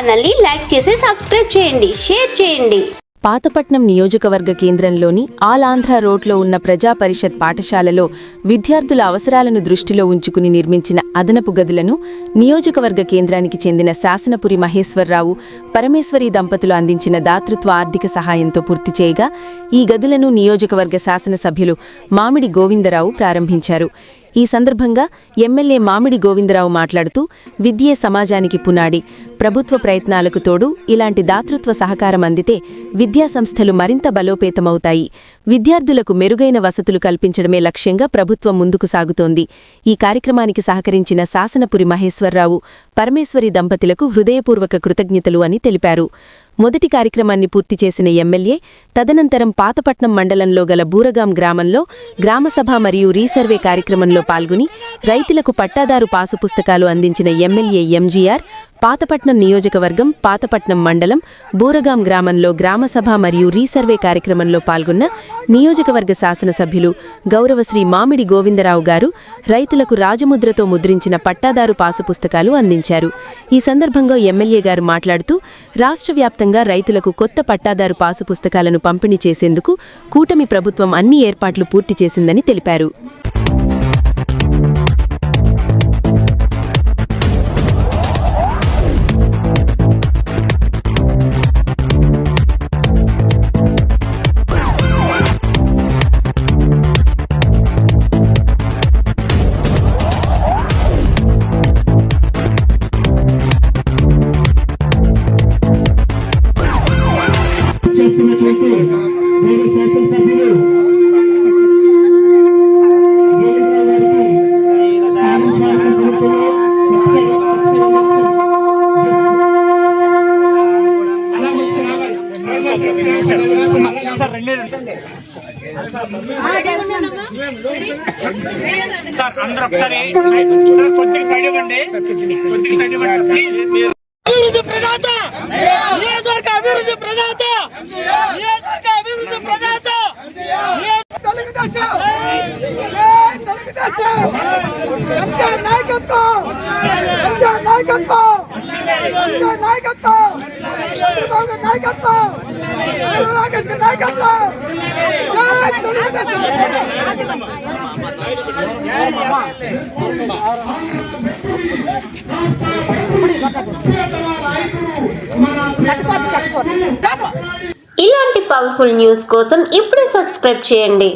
ఛానల్ని లైక్ చేసి సబ్స్క్రైబ్ చేయండి షేర్ చేయండి. పాతపట్నం నియోజకవర్గ కేంద్రంలోని ఆల్ ఆంధ్ర రోడ్లో ఉన్న ప్రజా పరిషత్ పాఠశాలలో విద్యార్థుల అవసరాలను దృష్టిలో ఉంచుకుని నిర్మించిన అదనపు గదులను నియోజకవర్గ కేంద్రానికి చెందిన శాసనపురి మహేశ్వరరావు పరమేశ్వరి దంపతులు అందించిన దాతృత్వ ఆర్థిక సహాయంతో పూర్తి చేయగా ఈ గదులను నియోజకవర్గ శాసనసభ్యులు మామిడి గోవిందరావు ప్రారంభించారు. ఈ సందర్భంగా ఎమ్మెల్యే మామిడి గోవిందరావు మాట్లాడుతూ విద్యే సమాజానికి పునాడి ప్రభుత్వ ప్రయత్నాలకు తోడు ఇలాంటి దాతృత్వ సహకారం అందితే విద్యాసంస్థలు మరింత బలోపేతమవుతాయి. విద్యార్థులకు మెరుగైన వసతులు కల్పించడమే లక్ష్యంగా ప్రభుత్వం ముందుకు సాగుతోంది. ఈ కార్యక్రమానికి సహకరించిన శాసనపురి మహేశ్వరరావు పరమేశ్వరి దంపతులకు హృదయపూర్వక కృతజ్ఞతలు అని తెలిపారు. మొదటి కార్యక్రమాన్ని పూర్తి చేసిన ఎమ్మెల్యే తదనంతరం పాతపట్నం మండలంలో గల బూరగాం గ్రామంలో గ్రామసభ మరియు రీసర్వే కార్యక్రమంలో పాల్గొని రైతులకు పట్టాదారు పాసు పుస్తకాలు అందించిన ఎమ్మెల్యే ఎంజీఆర్ పాతపట్నం నియోజకవర్గం పాతపట్నం మండలం బూరగాం గ్రామంలో గ్రామసభ మరియు రీసర్వే కార్యక్రమంలో పాల్గొన్న నియోజకవర్గ శాసనసభ్యులు గౌరవశ్రీ మామిడి గోవిందరావు గారు రైతులకు రాజముద్రతో ముద్రించిన పట్టాదారు పాసు పుస్తకాలు అందించారు. ఈ సందర్భంగా ఎమ్మెల్యే గారు మాట్లాడుతూ రాష్ట్ర వ్యాప్తంగా రైతులకు కొత్త పట్టాదారు పాసు పుస్తకాలను పంపిణీ చేసేందుకు కూటమి ప్రభుత్వం అన్ని ఏర్పాట్లు పూర్తి చేసిందని తెలిపారు. సార్ అందరూ ఒకసారి కొద్దిగా సైడ్ ఇవ్వండి కొద్దిగా సైడ్ ఇవ్వండి అభివృద్ధి ప్రదాత! నియోజకవర్గ అభివృద్ధి ప్రదాత నియోజకవర్గ అభివృద్ధి ప్రదాత తెలుగుదేశం జై తెలుగుదేశం ఎంజీఆర్ నాయకత్వం ఎంజీఆర్ నాయకత్వం ఎంజీఆర్ నాయకత్వం! చంద్రబాబు గారి నాయకత్వం! గారి నాయకత్వం! జై తెలుగుదేశం! ఇలాంటి పవర్ఫుల్ న్యూస్ కోసం ఇప్పుడే సబ్స్క్రైబ్ చేయండి.